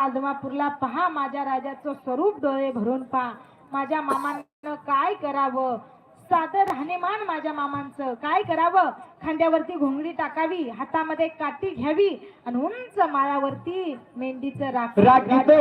आदमापूरला पहा माझ्या राजाचं स्वरूप डोळे भरून पहा. माझ्या मामानं काय करावं? साधं राहणीमान माझ्या मामांचं काय करावं? खांद्यावरती घोंगडी टाकावी हातामध्ये काठी घ्यावी आणि उंच माळावरती मेंढीचं राख राखीतो.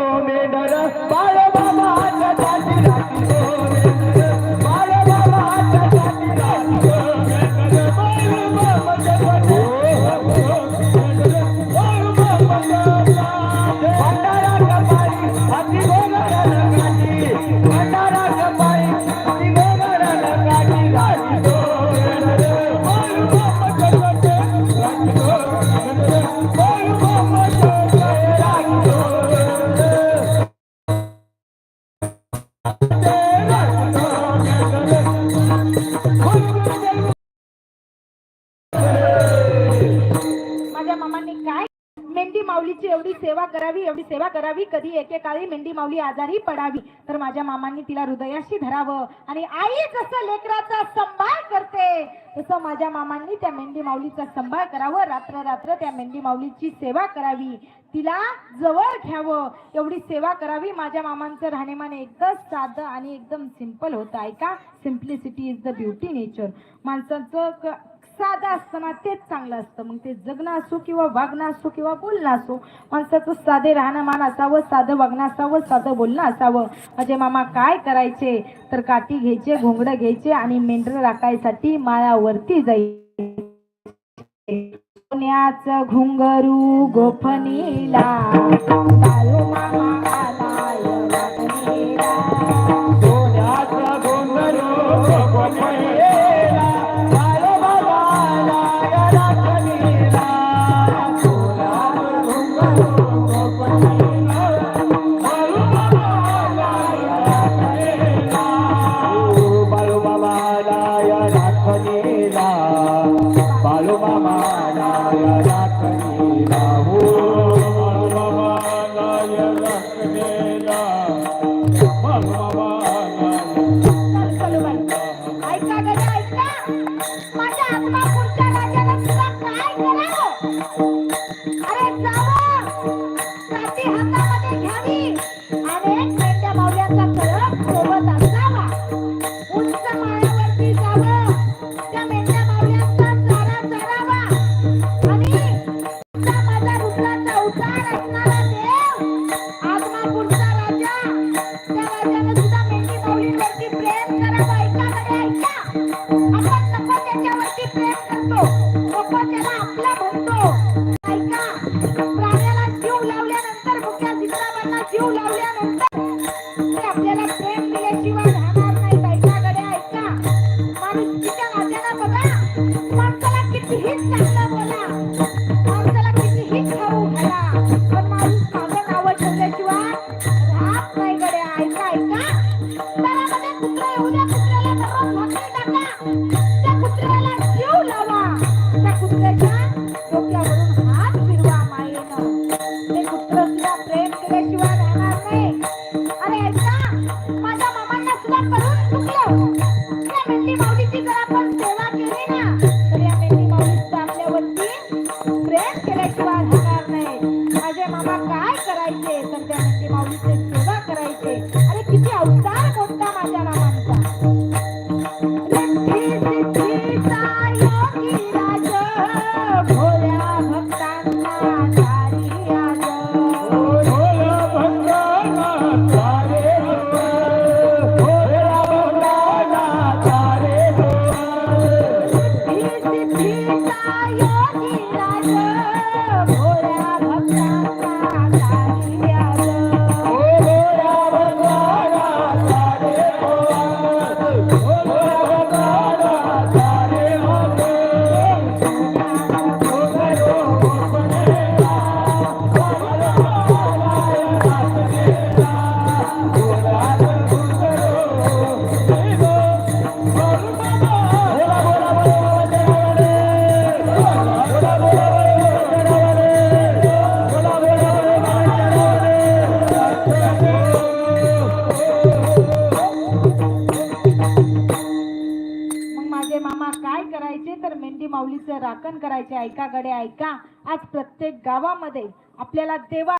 मेंढी एवढी सेवा करावी एवढी सेवा करावी कधी एकेकाळी मेंढी माऊली आजारी पडावी तर माझ्या मामांनी तिला हृदयाशी धरावं. आणि आई जसं लेकराचा सांभाळ करते तसं माझ्या मामांनी त्या मेंढी माऊलीचा सांभाळ करावं. रात्र रात्र त्या मेंढी माऊलीची सेवा करावी. तिला जवळ घ्यावं. एवढी सेवा करावी. माझ्या मामांचं राहणीमान एकदम साधं आणि एकदम सिंपल होतं. ऐका simplicity is the beauty nature माणसाचं साधं असतं ना तेच चांगलं असतं. मग ते जगणं असो किंवा वागणं असो किंवा बोलणं असो माणसाचं साधे राहणंमान असावं साधं वागणं असावं साधं बोलणं असावं. म्हणजे मामा काय करायचे? तर काठी घ्यायचे घोंगडं घ्यायचे आणि मेंढर राखायसाठी माळावरती जायचे. सोन्याचं घुंगरू गोफणीला. करायचे तर त्या मेंढी सेवा करायचे. तर मेंढी माऊलीचं राखण करायचे. ऐका गडे ऐका. आज प्रत्येक गावामध्ये आपल्याला देवा